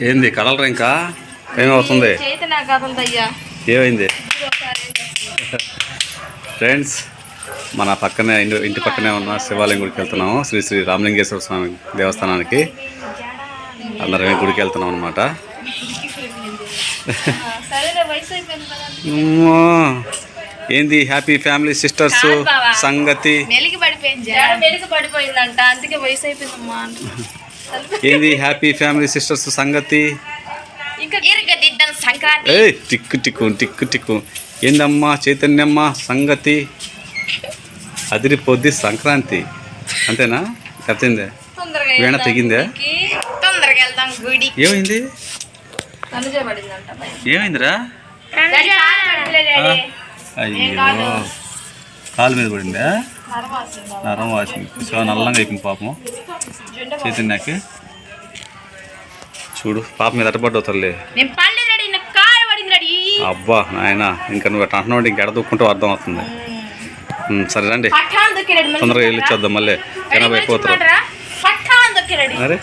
ఏంది కలర్ ఇంకా ఏమవుతుంది? ఏమైంది? ఫ్రెండ్స్ మన పక్కనే ఇంటి ఇంటి పక్కనే ఉన్న శివాలయం గుడికి వెళ్తున్నాము. శ్రీ శ్రీ రామలింగేశ్వర స్వామి దేవస్థానానికి. అందరం గుడికి వెళ్తున్నాం అనమాట ఏంది హ్యాపీ ఫ్యామిలీ సిస్టర్స్. సంగతి? పడిపోయిందంట అందుకే వయసు అయిపోయిందమ్మా. ఏంది? హ్యాపీ ఫ్యామిలీ సిస్టర్స్ సంగతి? ఇంకా ఇరగదిద్దాం సంక్రాంతి. ఏ టిక్కు టిక్కు టిక్కు టిక్కు. ఏందమ్మా చైతన్యమ్మ సంగతి? అదిరిపోద్ది సంక్రాంతి. అంతేనా? కట్టిందే వీణ తెగిందా? గుడికి. తొందరగా వెళ్దాం గుడి ఏమైంది. ఏమైందిరా. అయ్యో. కాలు మీద పడిందా. నరం వాసింది సో నల్లంగా అయిపోయింది పాపం. చైతన్యకి. చూడు పాప మీద అట్టబడ్డ తల్లి. అబ్బా నాయన ఇంకా నువ్వు అట్ట అంటున్నావు ఇంకెడ దుక్కుంటావు అర్థం అవుతుంది. సరే రండి. తొందరగా వెళ్ళి ఇచ్చేద్దాం మళ్ళీ జనాభా అయిపోతారు. అరే.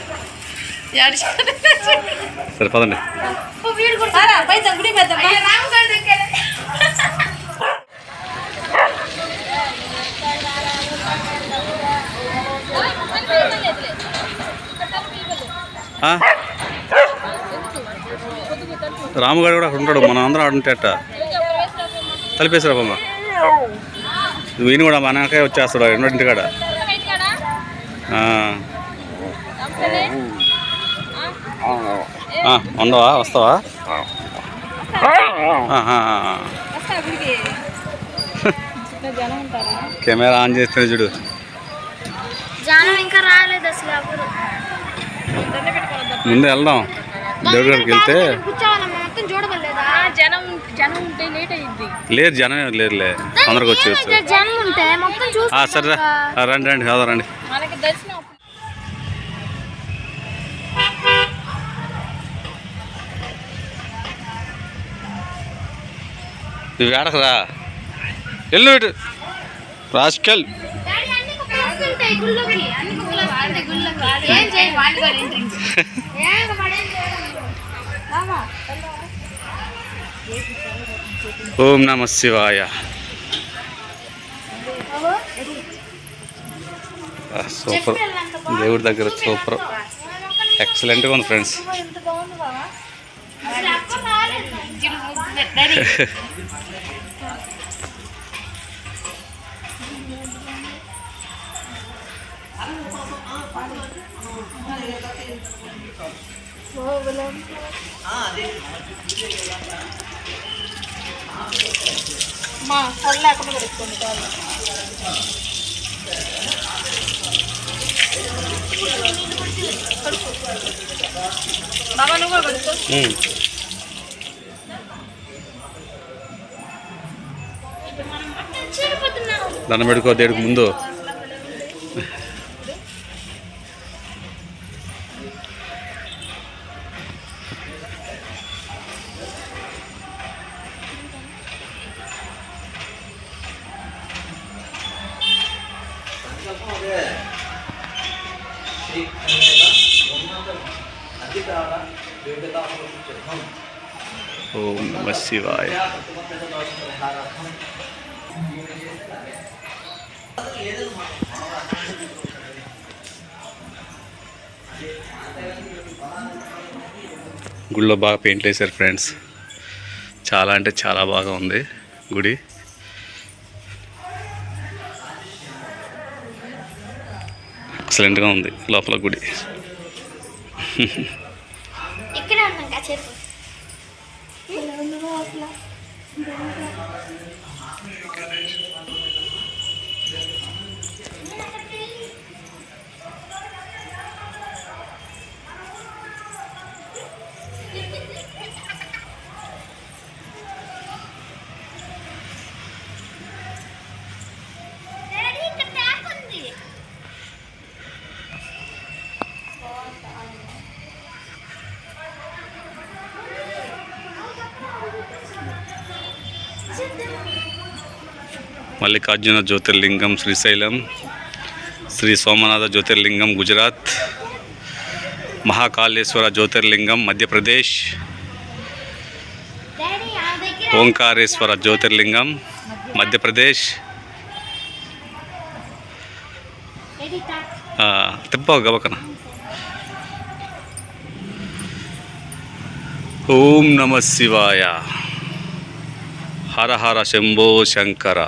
సరే పదండి. రాముగాడు కూడా అక్కడ ఉంటాడు మనం అందరం ఆడుంటే అట్ట తలిపేసారా బొమ్మ. ఈయన కూడా మనకే వచ్చేస్తాడు ఎన్నోటింటి కాడ ఆ. ఆ, ఉండవా? వస్తావా. కెమెరా ఆన్ చేస్తే చూడు. జనం ఇంకా రాలేదు అసలు ముందు వెళ్దాం. దేవుడి గారికి వెళ్తే కూర్చోవాలమ్మా మొత్తం చూడబడలేదా జనం జనం ఉంటే లేట్ అయ్యింది లేరు జనం లేరులే తొందరగా వచ్చేయచ్చు. జనం ఉంటే మొత్తం చూసి ఆ, సరే రండి రండి కాదా రండి. నువ్వు ఏడకరా వెళ్ళు ఇటు. ఓం నమ శివాయ. సూపర్. దేవుడి దగ్గర సూపర్. ఎక్సలెంట్గా ఉంది ఫ్రెండ్స్ మా కళ్ళు లేకుండా పెట్టుకోండి కాదు బాబా నువ్వు కూడా కడుక్కో ఉమ్. దండం పెట్టుకో దేవుడికి ముందు. ఓం నమ శివాయ. గుడిలో బాగా పెయింట్ వేశారు ఫ్రెండ్స్. చాలా అంటే చాలా బాగా ఉంది గుడి. ఎక్సలెంట్గా ఉంది. లోపల గుడి. ఇక్కడే మల్లికార్జున జ్యోతిర్లింగం శ్రీశైలం శ్రీ సోమనాథ జ్యోతిర్లింగం గుజరాత్ మహాకాళేశ్వర జ్యోతిర్లింగం మధ్యప్రదేశ్ డాడీ ఆ దగ్గర ఓంకారేశ్వర జ్యోతిర్లింగం మధ్యప్రదేశ్ డాడీ టాక్ ఆ, తిప్పావు గబకన ఓం నమ శివాయ హర హర శంభో శంకర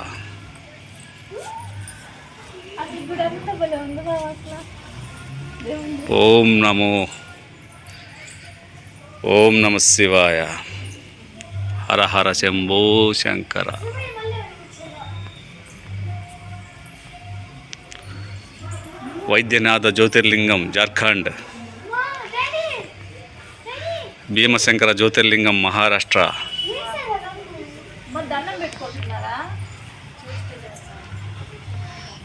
ఓం నమో. ఓం నమ శివాయ. హర హర శంభో శంకర. వైద్యనాథ జ్యోతిర్లింగం జార్ఖండ్. భీమశంకర జ్యోతిర్లింగం మహారాష్ట్ర.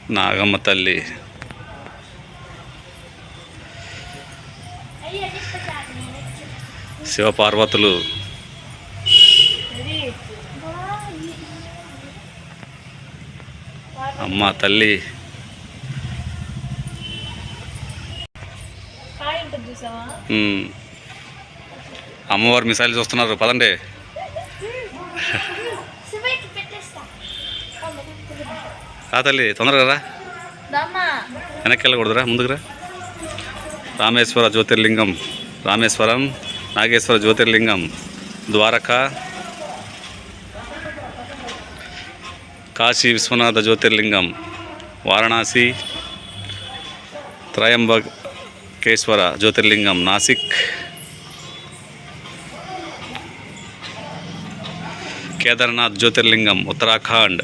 నాగమ్మ తల్లి. శివపార్వతులు. అమ్మ తల్లి. అమ్మవారు మిసైల్ చూస్తున్నారు. పదండి. రా తల్లి తొందరగా రా. వెనక్కి వెళ్ళకూడదురా ముందుకురా రామేశ్వర జ్యోతిర్లింగం రామేశ్వరం నాగేశ్వర జ్యోతిర్లింగం ద్వారకా కాశీ విశ్వనాథ జ్యోతిర్లింగం వారణాసి త్రయంబకేశ్వర జ్యోతిర్లింగం నాసిక్ కేదార్నాథ్ జ్యోతిర్లింగం ఉత్తరాఖండ్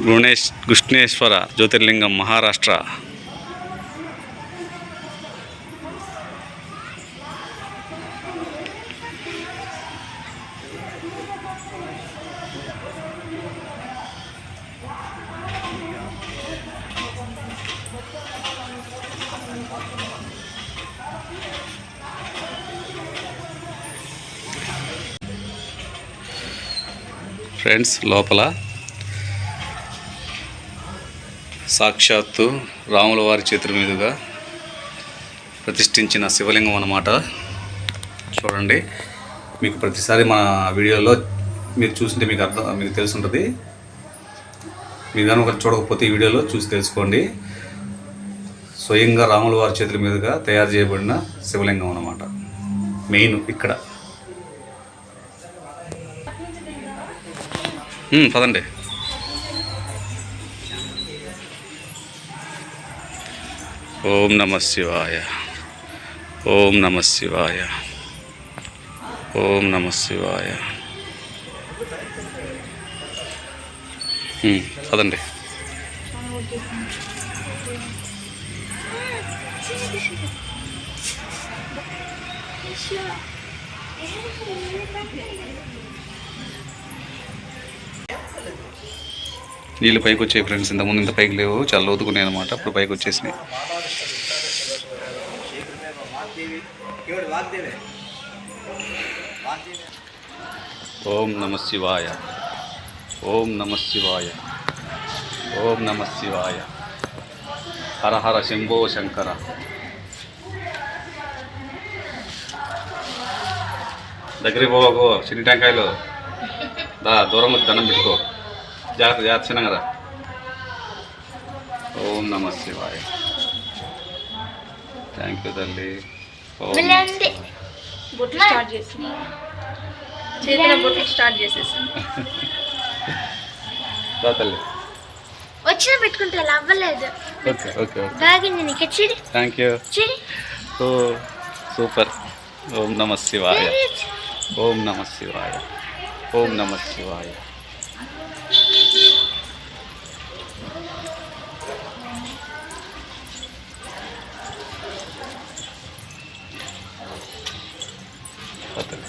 గృణేష్ కృష్ణేశ్వర జ్యోతిర్లింగం మహారాష్ట్ర. ఫ్రెండ్స్ లోపల సాక్షాత్తు రాముల వారి చేతుల మీదుగా ప్రతిష్ఠించిన శివలింగం అన్నమాట. చూడండి మీకు ప్రతిసారి మన వీడియోలో మీరు చూసింటే మీకు అర్థం మీకు తెలుసుంటుంది. మీరు కనుక చూడకపోతే ఈ వీడియోలో చూసి తెలుసుకోండి. స్వయంగా రాముల వారి చేతుల మీదుగా తయారు చేయబడిన శివలింగం అన్నమాట. మెయిన్ ఇక్కడ. పదండి. ఓం నమ శివాయ. ఓం నమ శివాయ. ఓం నమ శివాయ. ఉమ్, పదండి. నీళ్ళు పైకి వచ్చాయి ఫ్రెండ్స్ ఇంతకుముందు ఇంత పైకి లేవు. చాలా లోతుకున్నాయి అనమాట ఇప్పుడు పైకి వచ్చేసినాయి. ఓం నమ శివాయ. ఓం నమ శివాయ. ఓం నమ శివాయ. హర హర శంభో శంకర. దగ్గరికి పోవాకో. చిన్న టెంకాయలు. దా దూరం వచ్చి దండం పెట్టుకో. జాగ్రత్త జాగ్రత్త చిన్నగా రా. ఓం నమ శివాయ. థ్యాంక్ యూ తల్లి. తల్లి. వచ్చిన పెట్టుకుంటే అవ్వలేదు. Okay okay okay. బాగుంది నీకు Chidi. Thank you Chidi. Oh super. ఓం నమ శివాయ. ఓం నమ శివాయ. ఓం నమ శివాయ. తల్లి.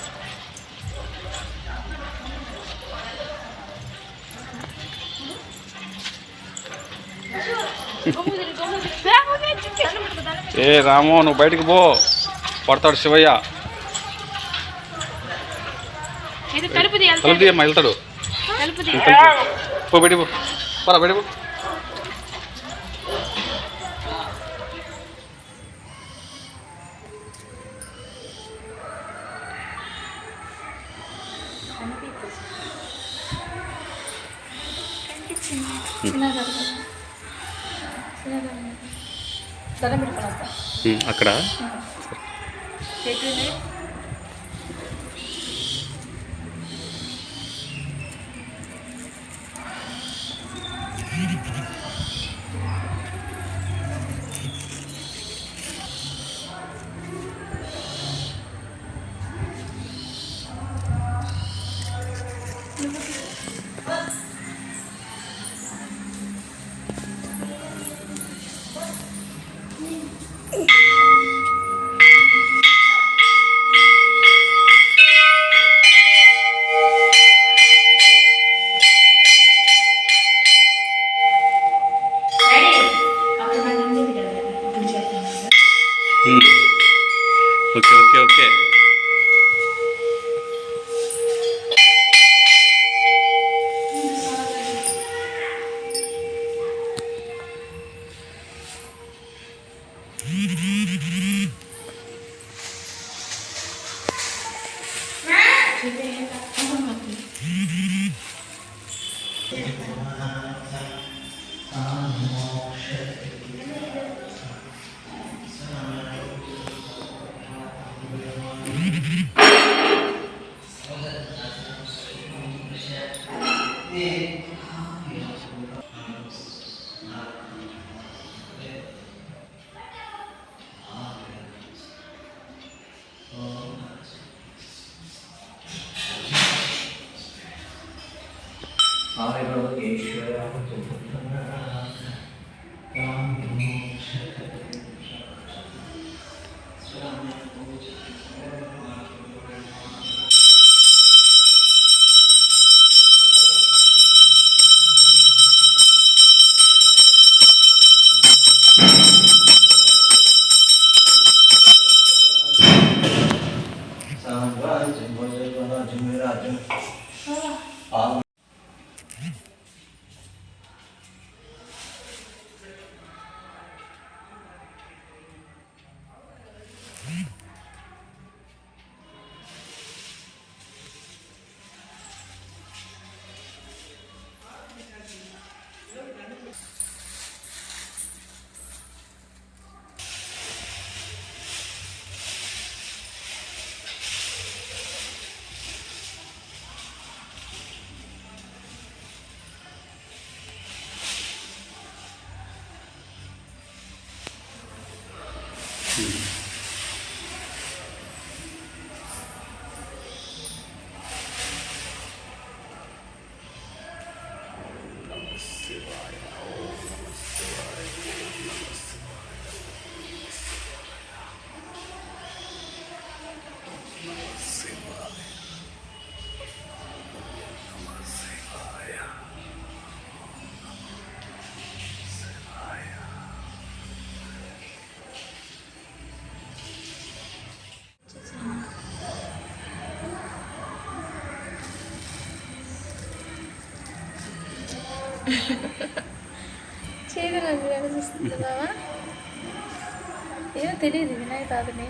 ఏ రాము నువ్వు బయటికి పో. పడతాడు శివయ్య. తలుపు తీయమ్మా వెళ్తాడు. తలుపుది పో బయటికి పో. పరా బయటికి అక్కడ? dele. చేతులు కనిపిస్తున్నావా ఏమో తెలియదు వినాయక తాతని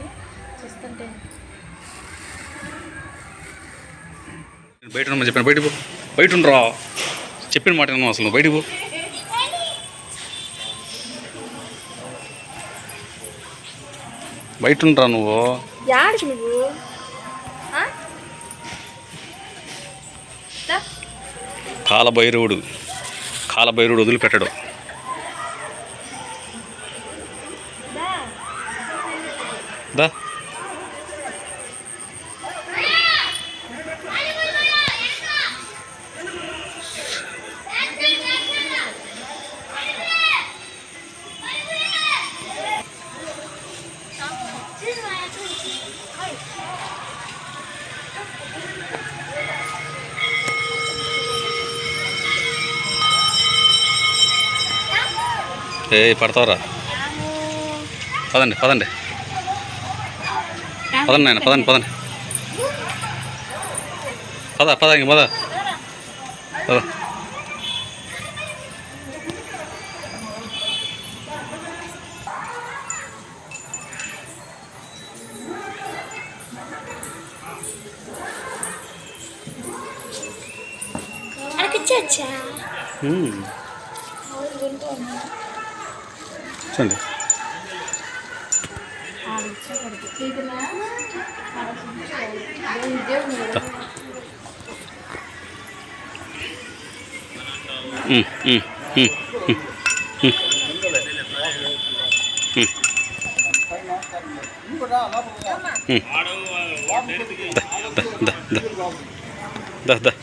చూస్తుంటే. బయట ఉండమని చెప్పాను బయట బయట ఉండరా చెప్పిన మాట అసలు నువ్వు బయటికి బయట ఉండరా నువ్వు. యాడికి నువ్వు. కాలభైరవుడు. కాలభైరుడు వదిలిపెట్టడు. ఏ పడతావరా పదండి పదండి పదండి నాయన పదండి పదండి పద పద ఇంక పద పద అక్కడికి చూడండి. దా దా దా. దా దా.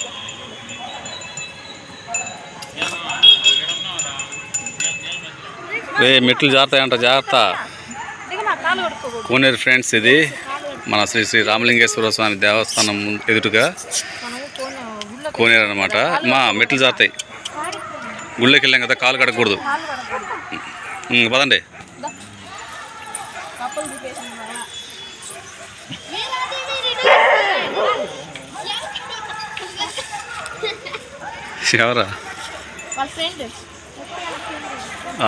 రే మెట్లు జాగ్రత్త జాగ్రత్త. కోనేరు ఫ్రెండ్స్ ఇది. మన శ్రీ శ్రీ రామలింగేశ్వర స్వామి దేవస్థానం ఎదురుగా కోనేరు అనమాట మా మెట్లు జారుతాయి. గుళ్ళోకి వెళ్ళాం కదా కాలు కడగకూడదు. పదండి. ఎవరా?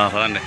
ఆహా అండి